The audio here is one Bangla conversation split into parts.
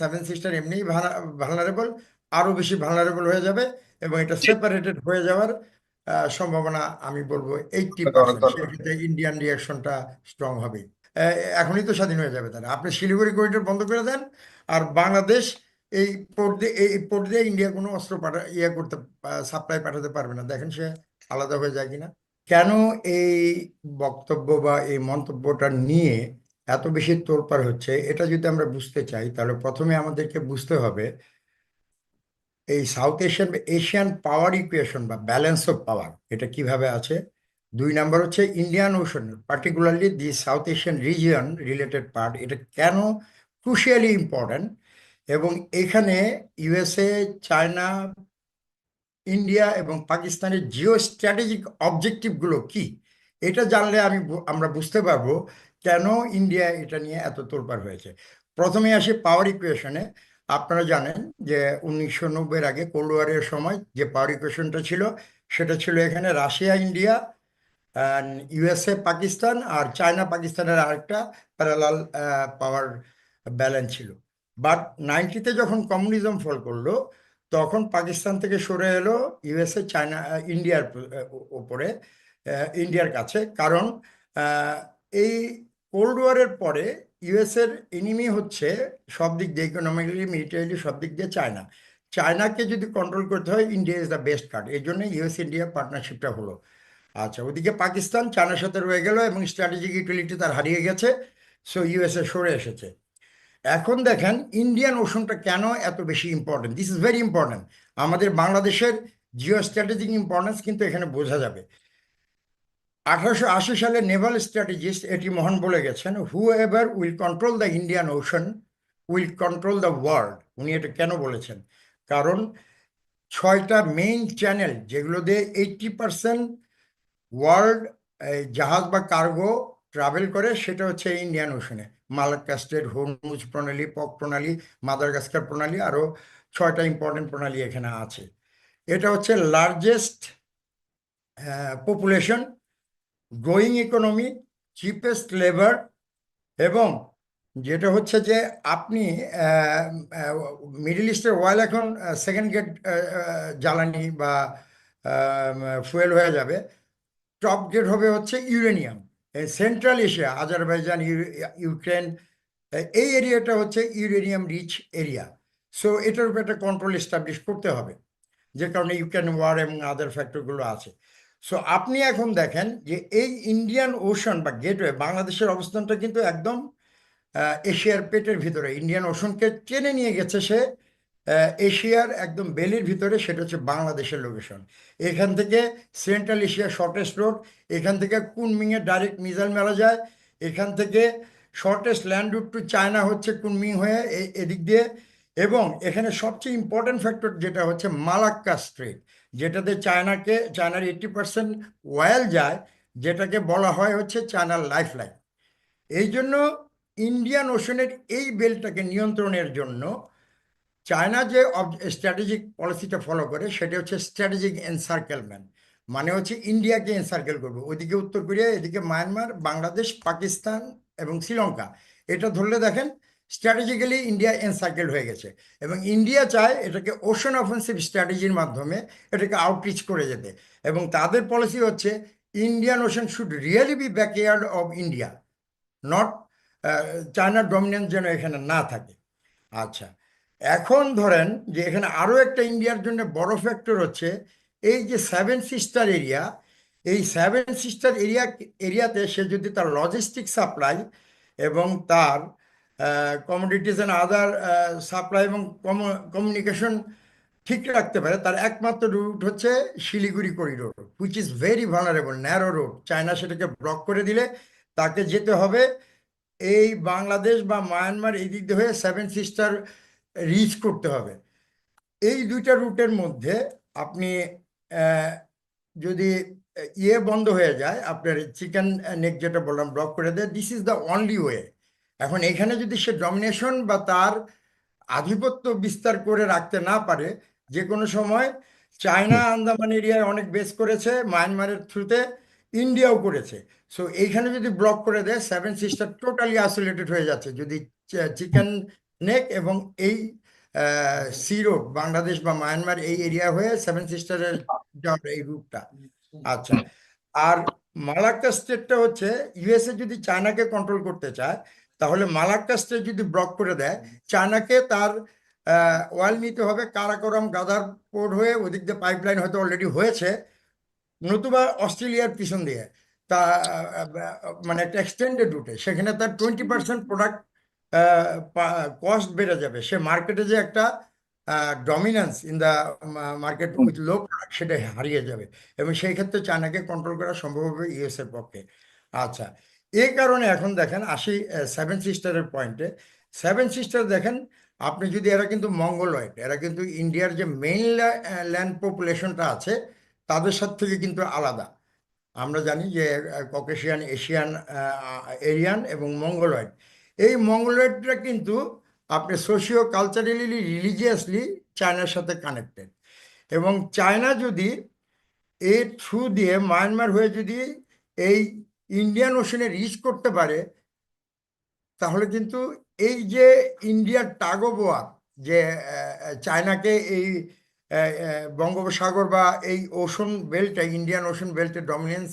সেভেন সিস্টার এমনিই ভালনারেবল আরও বেশি ভালনারেবল হয়ে যাবে এবং এটা সেপারেটেড হয়ে যাওয়ার সম্ভাবনা আমি বলব এইটটি পার্সেন্ট ইন্ডিয়ান রিয়াকশনটা স্ট্রং হবে। এখনই তো স্বাধীন হয়ে যাবে তারা। আপনি শিলিগুড়ি করিডোর বন্ধ করে দেন আর বাংলাদেশ এই পোর্ট দিয়ে এই পোর্ট দিয়ে ইন্ডিয়া কোনো অস্ত্র পাঠা ইয়ে করতে সাপ্লাই পাঠাতে পারবে না। দেখেন সে আলাদা হয়ে যায় কিনা। কেন এই বক্তব্য বা এই মন্তব্যটা নিয়ে এত বেশি তোলপাড় হচ্ছে, এটা যদি আমরা বুঝতে চাই, তাহলে প্রথমে আমাদেরকে বুঝতে হবে এই south Asian Asian power equation বা ব্যালেন্স অফ পাওয়ার এটা কীভাবে আছে? দুই নাম্বার হচ্ছে Indian ocean particularly the south Asian region related part এটা কেন ক্রুশিয়ালি ইম্পর্ট্যান্ট এবং এখানে ইউএসএ চায়না ইন্ডিয়া এবং পাকিস্তানের জিও স্ট্র্যাটেজিক অবজেক্টিভগুলো কি? এটা জানলে আমি আমরা বুঝতে পারব কেন ইন্ডিয়া এটা নিয়ে এত তোলপাড় হয়েছে? প্রথমে আসি পাওয়ার ইকুয়েশনে আপনারা জানেন যে উনিশশো নব্বইয়ের আগে কোল্ড ওয়ারের সময় যে পাওয়ার ইকুয়েশনটা ছিল, সেটা ছিল এখানে রাশিয়া ইন্ডিয়া ইউএসএ পাকিস্তান আর চায়না পাকিস্তানের আরেকটা প্যারালাল পাওয়ার ব্যালেন্স ছিল। বাট নাইনটিতে যখন কমিউনিজম ফল করল, তখন পাকিস্তান থেকে সরে এলো ইউএসএ চায়না ইন্ডিয়ার ওপরে ইন্ডিয়ার কাছে। কারণ এই কোল্ড ওয়ারের পরে ইউএস এর এনিমি হচ্ছে সব দিক দিয়ে ইকোনমিক্যালি মিলিটারিলি সব দিক দিয়ে চায়না চায়নাকে যদি কন্ট্রোল করতে হয় India is the best card এই জন্য ইউএস ইন্ডিয়া পার্টনারশিপটা হলো। আচ্ছা ওদিকে পাকিস্তান চায়নার সাথে রয়ে গেল এবং স্ট্র্যাটেজিক ইউটিলিটি তার হারিয়ে গেছে সো ইউএসএ সরে এসেছে। এখন দেখেন ইন্ডিয়ান ওশনটা কেন এত বেশি important this is very important আমাদের বাংলাদেশের জিও স্ট্র্যাটেজিক ইম্পর্টেন্স কিন্তু এখানে বোঝা যাবে। আঠারোশো আশি সালে নেভাল স্ট্র্যাটেজিস্ট এটি মোহন বলে গেছেন whoever will control the Indian ocean will control the world উনি এটা কেন বলেছেন? কারণ ছয়টা মেইন চ্যানেল যেগুলো দিয়ে এইটটি পার্সেন্ট ওয়ার্ল্ড জাহাজ বা কার্গো ট্রাভেল করে, সেটা হচ্ছে ইন্ডিয়ান ওশনে মালাক্কা স্টেট, হরমুজ প্রণালী, পক প্রণালী মাদারগাস্কার প্রণালী আরও ছয়টা ইম্পর্টেন্ট প্রণালী এখানে আছে। এটা হচ্ছে largest population growing economy cheapest labour এবং যেটা হচ্ছে যে আপনি মিডল ইস্টের ওয়েল এখন সেকেন্ড গেট জ্বালানি বা ফুয়েল হয়ে যাবে। টপ গেট হবে হচ্ছে ইউরেনিয়াম সেন্ট্রাল এশিয়া আজারবাইজান ইউ- ইউক্রেন এই এরিয়াটা হচ্ছে ইউরেনিয়াম রিচ এরিয়া সো এটার উপর একটা কন্ট্রোল এস্টাবলিশ করতে হবে। যে কারণে ইউক্রেন ওয়ার এবং আদার ফ্যাক্টরগুলো আছে। সো আপনি এখন দেখেন যে এই ইন্ডিয়ান ওশন বা গেটওয়ে বাংলাদেশের অবস্থানটা কিন্তু একদম এশিয়ার পেটের ভিতরে। ইন্ডিয়ান ওশনকে টেনে নিয়ে গেছে সে এশিয়ার একদম বেলির ভিতরে, সেটা হচ্ছে বাংলাদেশের লোকেশন এখান থেকে সেন্ট্রাল এশিয়া শর্টেস্ট রোড এখান থেকে কুনমিংয়ে ডাইরেক্ট মিসাইল মেলা যায়। এখান থেকে shortest land route to China হচ্ছে কুনমিং হয়ে এদিক দিয়ে। এবং এখানে সবচেয়ে ইম্পর্টেন্ট ফ্যাক্টর যেটা হচ্ছে মালাক্কা স্ট্রেট যেটাতে চায়নাকে, চায়নার এইট্টি পার্সেন্ট ওয়েল যায়, যেটাকে বলা হয় হচ্ছে চায়নার লাইফ লাইন এই জন্য ইন্ডিয়ান ওশনের এই বেলটাকে নিয়ন্ত্রণের জন্য চায়না যে স্ট্র্যাটেজিক পলিসিটা ফলো করে, সেটা হচ্ছে স্ট্র্যাটেজিক এনসার্কেলমেন্ট মানে হচ্ছে ইন্ডিয়াকে এনসার্কেল করবে। ওইদিকে উত্তর কোরিয়া, এদিকে মায়ানমার বাংলাদেশ পাকিস্তান এবং শ্রীলঙ্কা এটা ধরলে দেখেন স্ট্র্যাটেজিক্যালি ইন্ডিয়া এনসার্কেল হয়ে গেছে। এবং ইন্ডিয়া চায় এটাকে ওশন অফেন্সিভ স্ট্র্যাটেজির মাধ্যমে এটাকে আউটরিচ করে যেতে। এবং তাদের পলিসি হচ্ছে Indian ocean should really be backyard of India not চায়নার ডমিনেন্স যেন এখানে না থাকে। আচ্ছা এখন ধরেন যে এখানে আরও একটা ইন্ডিয়ার জন্য বড় ফ্যাক্টর হচ্ছে, এই যে সেভেন সিস্টার এরিয়া এই সেভেন সিস্টার এরিয়া এরিয়াতে সে যদি তার লজিস্টিক সাপ্লাই এবং তার কমোডিটিস অ্যান্ড আদার সাপ্লাই এবং কমিউনিকেশন ঠিক রাখতে পারে। তার একমাত্র রুট হচ্ছে Siliguri corridor which is very vulnerable narrow road China সেটাকে ব্লক করে দিলে তাকে যেতে হবে এই বাংলাদেশ বা মায়ানমার এই দিক দিয়ে হয়ে সেভেন সিস্টার রিচ করতে হবে। এই দুইটা রুটের মধ্যে আপনি যদি ইয়ে বন্ধ হয়ে যায়, আপনার চিকেন নেক যেটা বললাম ব্লক করে দেয় this is the only way এখন এখানে যদি সে ডমিনেশন বা তার আধিপত্য বিস্তার করে রাখতে না পারে যে কোনো সময় চায়না আন্দামান এরিয়ায় অনেক বেস করেছে মায়ানমারের থ্রুতে ইন্ডিয়াও করেছে। সো এইখানে যদি ব্লক করে দেয় সেভেন সিস্টার টোটালি আইসোলেটেড হয়ে যাচ্ছে। যদি চিকেন নেক এবং এই সি রোড বাংলাদেশ বা মায়ানমার এই এরিয়া হয়ে সেভেন সিস্টারের এই রুটটা আচ্ছা। আর মালাক্কা স্টেটটা হচ্ছে ইউএসএ যদি চায়নাকে কন্ট্রোল করতে চায় তাহলে মালাক্কা স্টেট যদি ব্লক করে দেয় চায়নাকে তার অয়েল নিতে হবে কারাকোরাম গাদার পোর্ট হয়ে ওদিক দিয়ে পাইপলাইন হয়তো অলরেডি হয়েছে নতুবা অস্ট্রেলিয়ার পিছন দিয়ে তা মানে একটা এক্সটেন্ডেড রুটে সেখানে তার টোয়েন্টি পার্সেন্ট প্রোডাক্ট কস্ট বেড়ে যাবে সে মার্কেটে যে একটা dominance in the market with low product সেটা হারিয়ে যাবে এবং সেই ক্ষেত্রে চায়নাকে কন্ট্রোল করা সম্ভব হবে ইউএস এর পক্ষে। আচ্ছা এই কারণে এখন দেখেন আসি সেভেন সিস্টারের পয়েন্টে সেভেন সিস্টার দেখেন, আপনি যদি, এরা কিন্তু মঙ্গলয়েড, এরা কিন্তু ইন্ডিয়ার যে মেইন ল্যান্ড পপুলেশনটা আছে, তাদের সাথে থেকে কিন্তু আলাদা। আমরা জানি যে ককেশিয়ান এশিয়ান এরিয়ান এবং মঙ্গলয়েড। এই মঙ্গলয়েডটা কিন্তু আপনি সোশিও কালচারালি রিলিজিয়াসলি চায়নার সাথে কানেক্টেড এবং চায়না যদি এর থ্রু দিয়ে মায়ানমার হয়ে যদি এই ইন্ডিয়ান ওশনে রিচ করতে পারে, তাহলে কিন্তু এই যে ইন্ডিয়ার টাগোবোয়া যে চায়নাকে এই বঙ্গোপসাগর বা এই ওশন বেল্টে ইন্ডিয়ান ওশন বেল্টে ডমিনেন্স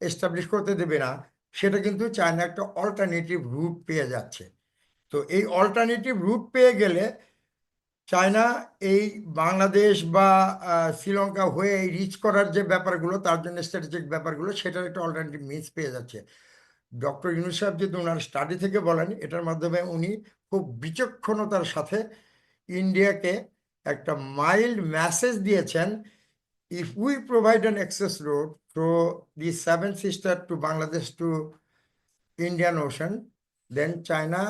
এস্টাবলিশ করতে দেবে না, সেটা কিন্তু চায়না একটা অল্টারনেটিভ রুট পেয়ে যাচ্ছে। তো এই অল্টারনেটিভ রুট পেয়ে গেলে চায়না এই বাংলাদেশ বা শ্রীলঙ্কা হয়ে রিচ করার যে ব্যাপারগুলো, তার জন্য স্ট্র্যাটেজিক ব্যাপারগুলো, সেটার একটা অল্টারনেটিভ মিন্স পেয়ে যাচ্ছে। ডক্টর ইউনুস সাহেব যদি ওনার স্টাডি থেকে বলেন, এটার মাধ্যমে উনি খুব বিচক্ষণতার সাথে ইন্ডিয়াকে একটা মাইল্ড মেসেজ দিয়েছেন if we provide an access road through the seven sister to Bangladesh to Indian ocean then China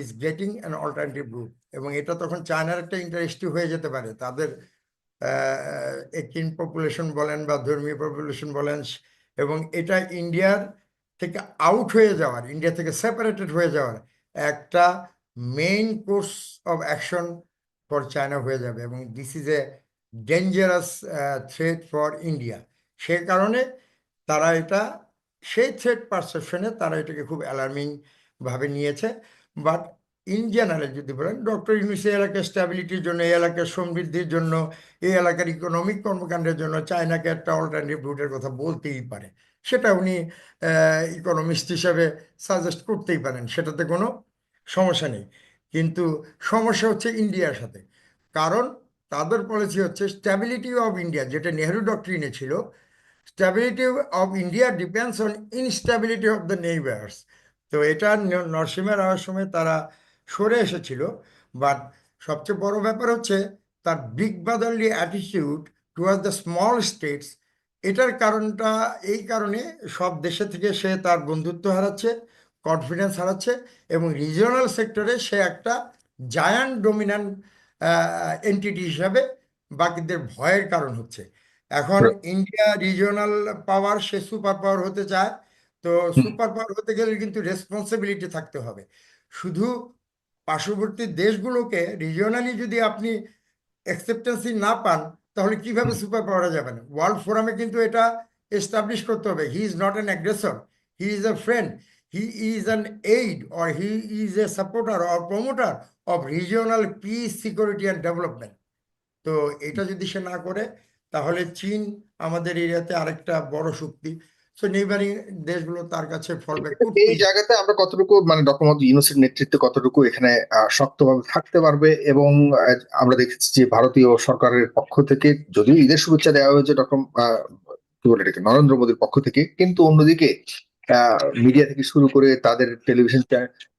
is getting an alternative route এবং এটা তখন চায়নার একটা ইন্টারেস্টি হয়ে যেতে পারে। তাদের একিন পপুলেশন বলেন বা ধর্মীয় পপুলেশন বলেন, এবং এটা ইন্ডিয়ার থেকে আউট হয়ে যাওয়ার ইন্ডিয়া থেকে সেপারেটেড হয়ে যাওয়ার একটা main course of action for China হয়ে যাবে। এবং this is a dangerous threat for India সে কারণে তারা এটা, সেই থ্রেট পারসেপশনে তারা এটাকে খুব অ্যালার্মিংভাবে নিয়েছে। বাট ইন জেনারেল যদি বলেন ডক্টর ইউনুস এই এলাকার স্ট্যাবিলিটির জন্য, এই এলাকার সমৃদ্ধির জন্য, এই এলাকার ইকোনমিক কর্মকাণ্ডের জন্য চায়নাকে একটা অল্টারনেটিভ রুটের কথা বলতেই পারে। সেটা উনি ইকোনমিস্ট হিসাবে সাজেস্ট করতেই পারেন, সেটাতে কোনো সমস্যা নেই। কিন্তু সমস্যা হচ্ছে ইন্ডিয়ার সাথে। কারণ তাদের পলিসি হচ্ছে স্ট্যাবিলিটি অফ ইন্ডিয়া যেটা নেহরু ডক্ট্রিনে ছিল। Stability of India depends on instability of the neighbours তো এটা ন- নরসিংহ রাওয়ার সময় তারা সরে এসেছিল বাট সবচেয়ে বড় ব্যাপার হচ্ছে তার big brotherly attitude toward the small states এটার কারণটা এই কারণে সব দেশে থেকে সে তার বন্ধুত্ব হারাচ্ছে কনফিডেন্স হারাচ্ছে এবং রিজিওনাল সেক্টরে সে একটা জায়ান্ট ডোমিন্যান্ট এন্টিটি হিসাবে বাকিদের ভয়ের কারণ হচ্ছে। এখন ইন্ডিয়া রিজিওনাল পাওয়ার সে সুপার পাওয়ার হতে চায় তো সুপার পাওয়ার হতে গেলে কিন্তু রেসপন্সিবিলিটি থাকতে হবে। শুধু পার্শ্ববর্তী দেশগুলোকে রিজিওনালি যদি আপনি অ্যাকসেপ্টেন্সি না পান তাহলে কীভাবে সুপার পাওয়ারে যাবেন? ওয়ার্ল্ড ফোরামে কিন্তু এটা এস্টাবলিশ করতে হবে। He is not an aggressor he is a friend he is an aide or he is a supporter or promoter of regional peace security and development তো এটা যদি সে না করে তাহলে চীন আমাদের এরিয়াতে আরেকটা বড় শক্তি। সো নেইবারিং দেশগুলো তার কাছে এই জায়গাতে আমরা কতটুকু মানে ডক্টর মোহাম্মদ ইউনুসের নেতৃত্বে কতটুকু এখানে শক্তভাবে থাকতে পারবে এবং আমরা দেখেছি যে ভারতীয় সরকারের পক্ষ থেকে যদিও ঈদের শুভেচ্ছা দেওয়া হয়েছে ডক্টর আহ, কি বলে এটাকে নরেন্দ্র মোদীর পক্ষ থেকে কিন্তু অন্যদিকে মিডিয়া থেকে শুরু করে তাদের টেলিভিশন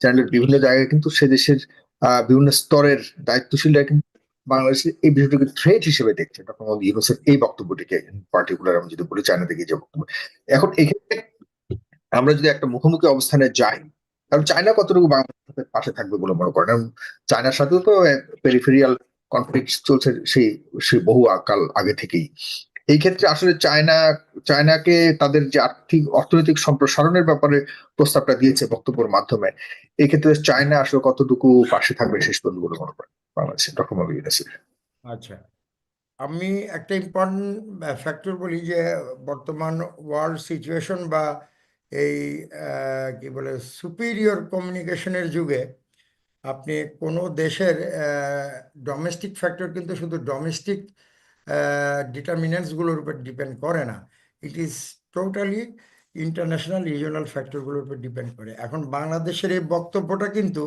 চ্যানেলের বিভিন্ন জায়গায় কিন্তু সে দেশের আহ, বিভিন্ন স্তরের দায়িত্বশীলরা কিন্তু বাংলাদেশের এই বিষয়টাকে থ্রেট হিসেবে দেখছে ডক্টর মোহাম্মদ ইউনুসের এই বক্তব্যটিকে পার্টিকুলার আমি যদি বলি, চায়না থেকে যে বক্তব্য। এখন এক্ষেত্রে আমরা যদি একটা মুখোমুখি অবস্থানে যাই, তাহলে চায়না কতটুকু বাংলাদেশের পাশে থাকবে বলে মনে করেন? চায়নার সাথেও তো পেরিফেরিয়াল কনফ্লিক্ট চলছে সেই সেই বহু কাল আগে থেকেই। এই ক্ষেত্রে আসলে চায়না, চায়নাকে তাদের যে আর্থিক, অর্থনৈতিক সম্প্রসারণের ব্যাপারে প্রস্তাবটা দিয়েছে বক্তব্যের মাধ্যমে এই ক্ষেত্রে চায়না আসলে কতটুকু পাশে থাকবে শেষ পর্যন্ত বলে মনে করেন? বাংলাদেশে ডক্টর মোহাম্মদ ইউনুসের আচ্ছা। আমি একটা ইম্পর্টেন্ট ফ্যাক্টর বলি যে, বর্তমান ওয়ার্ল্ড সিচুয়েশন বা এই কি বলে সুপিরিয়র কমিউনিকেশনের যুগে আপনি কোনো দেশের ডোমেস্টিক ফ্যাক্টর কিন্তু শুধু ডোমেস্টিক ডিটারমিনেন্টসগুলোর উপর ডিপেন্ড করে না। It is totally international regional ফ্যাক্টরগুলোর উপর ডিপেন্ড করে। এখন বাংলাদেশের এই বক্তব্যটা কিন্তু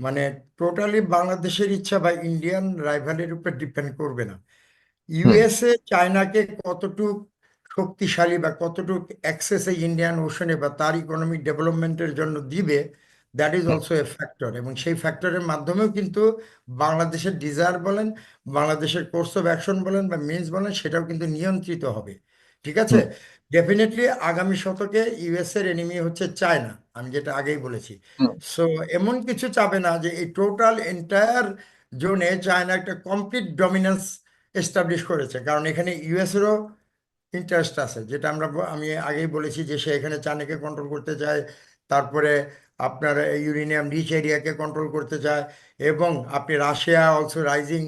মানে টোটালি বাংলাদেশের ইচ্ছা বা ইন্ডিয়ান রাইভালের উপর ডিপেন্ড করবে না। ইউএসএ চায়নাকে কতটুক শক্তিশালী বা কতটুক অ্যাক্সেস ইন্ডিয়ান ওশনে বা তার ইকোনমিক ডেভেলপমেন্টের জন্য দিবে that is also a factor এবং সেই ফ্যাক্টরের মাধ্যমেও কিন্তু বাংলাদেশের ডিজায়ার বলেন বাংলাদেশের কোর্স অফ অ্যাকশন বলেন বা মিনস বলেন সেটাও কিন্তু নিয়ন্ত্রিত হবে। ঠিক আছে? ডেফিনেটলি আগামী শতকে ইউএস এর এনিমি হচ্ছে চায়না আমি যেটা আগেই বলেছি। সো এমন কিছু চাবে না যে এই টোটাল এন্টায়ার জোনে চায়না একটা কমপ্লিট ডমিনেন্স এস্টাবলিশ করেছে। কারণ এখানে ইউএস এরও ইন্টারেস্ট আছে যেটা আমরা আমি আগেই বলেছি যে সে এখানে চায়নাকে কন্ট্রোল করতে চায় তারপরে আপনার ইউরেনিয়াম রিচ এরিয়াকে কন্ট্রোল করতে চায় এবং আপনি রাশিয়া অলসো রাইজিং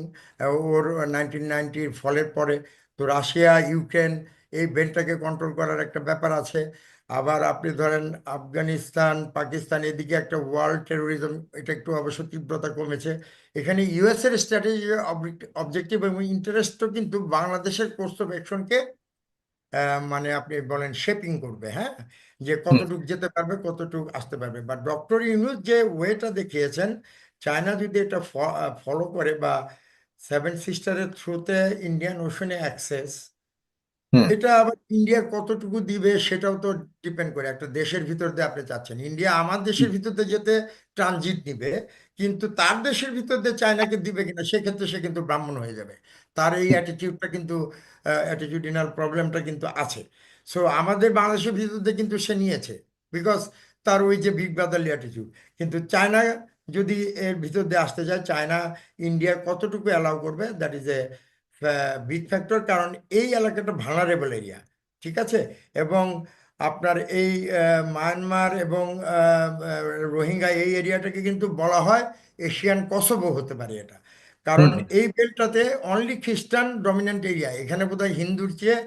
ওর নাইনটিন নাইনটির ফলের পরে। তো রাশিয়া ইউক্রেন এই বেল্টটাকে কন্ট্রোল করার একটা ব্যাপার আছে। আবার আপনি ধরেন আফগানিস্তান পাকিস্তান এদিকে একটা ওয়ার্ল্ড টেরোরিজম এটা একটু অবশ্য তীব্রতা কমেছে। এখানে ইউএস এর স্ট্র্যাটেজি অবজেক্টিভ এবং ইন্টারেস্টও কিন্তু বাংলাদেশের কোর্স অফ অ্যাকশনকে মানে আপনি বলেন শেপিং করবে হ্যাঁ? যে কতটুক যেতে পারবে কতটুক আসতে পারবে। বা ডক্টর ইউনুস যে ওয়েটা দেখিয়েছেন চায়না যদি এটা ফলো করে বা সেভেন সিস্টারের থ্রুতে ইন্ডিয়ান ওশনে অ্যাক্সেস। এটা আবার ইন্ডিয়া কতটুকু দিবে সেটাও তো ডিপেন্ড করে একটা দেশের ভিতর দিয়ে আপনি চাচ্ছেন। ইন্ডিয়া আমার দেশের ভিতর দিয়ে যেতে ট্রানজিট নিবে কিন্তু তার দেশের ভিতর দিয়ে চায়নাকে দিবে কিনা সেক্ষেত্রে সে কিন্তু ব্রাহ্মণ হয়ে যাবে। তার এই অ্যাটিটিউডটা কিন্তু অ্যাটিটিউডিনাল প্রবলেমটা কিন্তু আছে। সো আমাদের বাংলাদেশের ভিতর দিয়ে কিন্তু সে নিয়েছে বিকজ তার ওই যে বিগ ব্রাদারলি অ্যাটিটিউড কিন্তু চায়না যদি এর ভিতর দিয়ে আসতে চায় চায়না ইন্ডিয়া কতটুকু অ্যালাউ করবে? That is a big factor কারণ এই এলাকাটা ভানারেবল এরিয়া ঠিক আছে? এবং আপনার এই মায়ানমার এবং রোহিঙ্গা এই এরিয়াটাকে কিন্তু বলা হয় এশিয়ান কসোভো হতে পারে এটা। কারণ এই বেল্টটাতে অনলি খ্রিস্টান ডমিনেন্ট এরিয়া এখানে বোধহয় হিন্দুর চেয়ে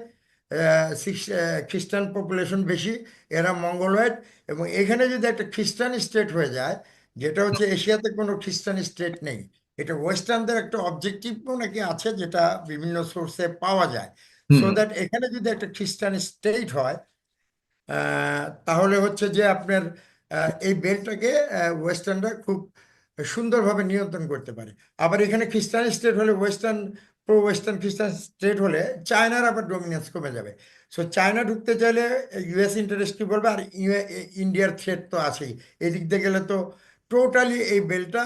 খ্রিস্টান পপুলেশন বেশি এরা মঙ্গলয়েড এবং এখানে যদি একটা খ্রিস্টান স্টেট হয়ে যায় যেটা হচ্ছে এশিয়াতে কোনো খ্রিস্টান স্টেট নেই এটা ওয়েস্টার্নদের একটা অবজেক্টিভ নাকি আছে যেটা বিভিন্ন সোর্সে পাওয়া যায়। সো দ্যাট এখানে যদি একটা খ্রিস্টান স্টেট হয় তাহলে হচ্ছে যে আপনার এই বেল্টটাকে ওয়েস্টার্নরা খুব সুন্দরভাবে নিয়ন্ত্রণ করতে পারে। আবার এখানে খ্রিস্টান স্টেট হলে western pro western Christian state হলে চায়নার আবার ডমিনেন্স কমে যাবে। সো চায়না ঢুকতে চাইলে ইউএস ইন্টারেস্ট কি বলবে? আর ইউ- ইন্ডিয়ার থ্রেট তো আছেই। এদিক দিয়ে গেলে তো টোটালি এই বেলটা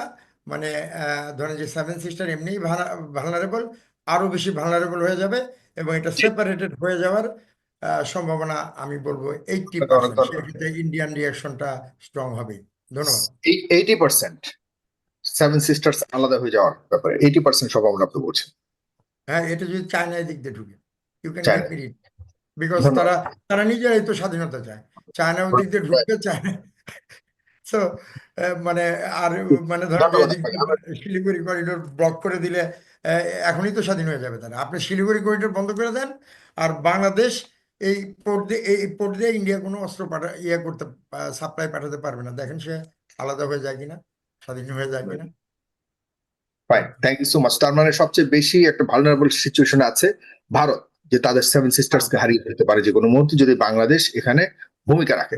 মানে ধরেন যে সেভেন সিস্টার এমনিই ভালনারেবল আরও বেশি ভালনারেবল হয়ে যাবে এবং এটা সেপারেটেড হয়ে যাওয়ার সম্ভাবনা আমি বলব এইটটি পার্সেন্ট। ইন্ডিয়ান রিয়াকশনটা স্ট্রং হবে। ধন্যবাদ। এইটি পার্সেন্ট সেভেন সিস্টার্স আলাদা হয়ে যাওয়ার ব্যাপারে এইটি পার্সেন্ট সম্ভাবনা আপনি বলছেন। হ্যাঁ এটা যদি চায়না দিক দিয়ে ঢুকে ইউ ক্যান। ইট বিকজ তারা তারা নিজেরাই তো স্বাধীনতা চায়। চায়না দিক দিয়ে ঢুকতে চায় সো মানে আর মানে ধরেন শিলিগুড়ি করিডোর ব্লক করে দিলে এখনই তো স্বাধীন হয়ে যাবে তারা আপনি শিলিগুড়ি করিডোর বন্ধ করে দেন আর বাংলাদেশ এই পোর্ট দিয়ে এই পোর্ট দিয়ে ইন্ডিয়া কোনো অস্ত্র পাঠা ইয়ে করতে সাপ্লাই পাঠাতে পারবে না। দেখেন সে আলাদা হয়ে যায় কিনা স্বাধীন হয়ে যায় কিনা। Fine thank you so much তার মানে সবচেয়ে বেশি একটা ভালনারেবল সিচুয়েশন আছে ভারত যে তাদের সেভেন সিস্টার্স কে হারিয়ে দিতে পারে যে কোনো মুহূর্তে যদি বাংলাদেশ এখানে ভূমিকা রাখে।